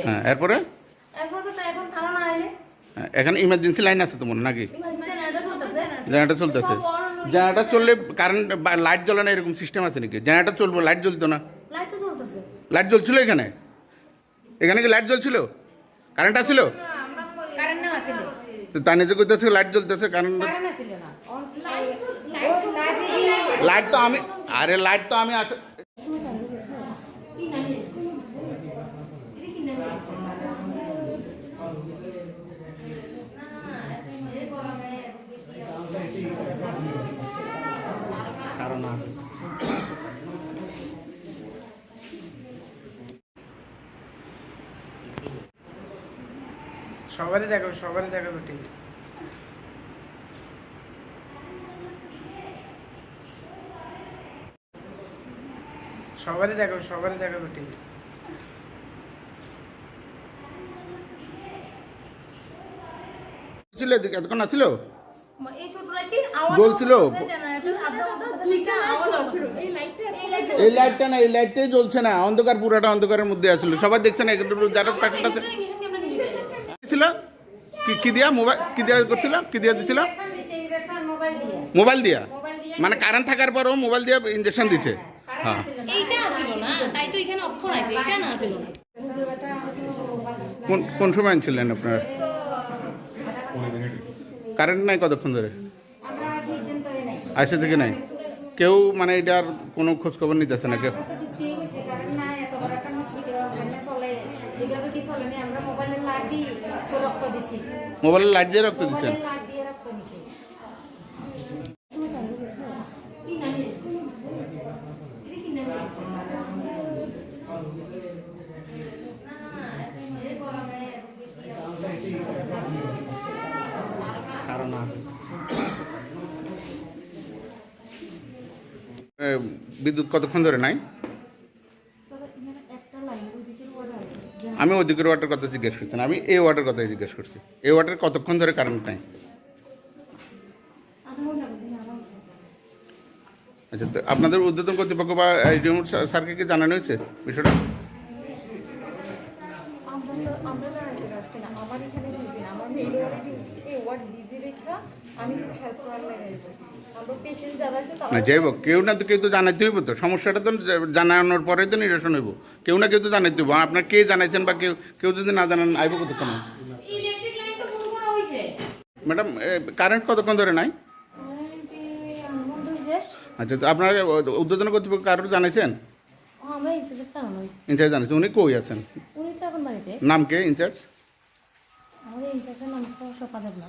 হ্যাঁ এরপরে? এখন হ্যাঁ, এখানে ইমার্জেন্সি লাইন আছে তোমার নাকি? জেনারেটর চলতেছে। জেনারেটর চললে কারেন্ট লাইট জ্বলে না এরকম সিস্টেম আছে নাকি? জেনারেটর চলবো লাইট জ্বলতো না। লাইট তো জ্বলছিল এখানে? এখানে কি লাইট জ্বলছিল? কারেন্ট আসছিল কারেন্ট তো তাই নিজে কইতেছে লাইট জ্বলতেছে কারেন্ট কারেন্ট আছিল না। লাইট লাইট লাইট তো আমি আরে লাইট তো আমি আস- সবারই দেখো সবারই দেখো রুটিন সবারই দেখো সবারই দেখো রুটিন ছিল এদিকে? এতক্ষণ আওয়াজ জ্বলছিল? আপনার এই লাইটটা না এই লাইটটাই জ্বলছে না। অন্ধকার পুরাটা অন্ধকারের মধ্যে আসছিল সবাই দেখছে না যারা প্যাকেট আছে। ছিল? কি কি দিয়া? মোবাইল কি দিয়া করছিল? কি দিয়া দিছিল? মোবাইল দিয়ে। দিয়া মানে কারেন্ট থাকার পরও মোবাইল দিয়ে ইঞ্জেকশন দিছে। হ্যাঁ। এইটা আছিল না তাই তো এখানে অক্ষর আছে এটা না আছিল না কোন কোন সময় ছিলেন আপনারা কারেন্ট নাই কতক্ষণ ধরে? আমরা সিজন তো নাই আসে থেকে নাই? কেউ মানে এটার কোনো খোঁজ খবর নিতেছে না কেউ? আমরা তো ঢুকতেই হয়েছে কারণ না এত বড় একটা হসপিটাল কেন চলে এইভাবে কি চলে না আমরা মোবাইলের লাইট দিয়ে তো রক্ত দিছি মোবাইলের লাইট দিয়ে রক্ত দিচ্ছেন মোবাইলের লাইট দিয়ে রক্ত নিছি কারণ বিদ্যুৎ কতক্ষণ ধরে নাই? আমি ওদিকের ওয়াটার কথা জিজ্ঞেস করছি না, আমি এই ওয়াটার কথাই জিজ্ঞেস করছি। এই ওয়াটার কতক্ষণ ধরে কারেন্ট নাই? আচ্ছা তো আপনাদের উদ্বোধন কর্তৃপক্ষ বা স্যারকে কি জানানো হয়েছে বিষয়টা? আমরা তো পারছি না আমার এখানে দিবি না আমার মেয়ে এই ওয়ার্ড বিজি রেখা আমি হেল্প করার লাগে আমরা পেশেন্ট যারা আছে না তারা যাই হোক কেউ না তো কেউ তো জানাইতে হইব তো। সমস্যাটা তো জানানোর পরে তো নিরসন হইব। কেউ না কেউ তো জানাইতে হইব। আপনার কে জানাইছেন বা কেউ কেউ যদি না জানান আইব কতক্ষণ? ইলেকট্রিক লাইন তো ফোন করা হইছে। ম্যাডাম কারেন্ট কতক্ষণ ধরে নাই? আচ্ছা তো আপনার উদ্বোধন কর্তৃপক্ষ কারোর জানাইছেন? ইনচার্জ জানাইছেন উনি কই আছেন উনি তো এখন বাড়িতে নাম কে ইনচার্জ আমাদের ইনচার্জের নাম তো সপাদেব না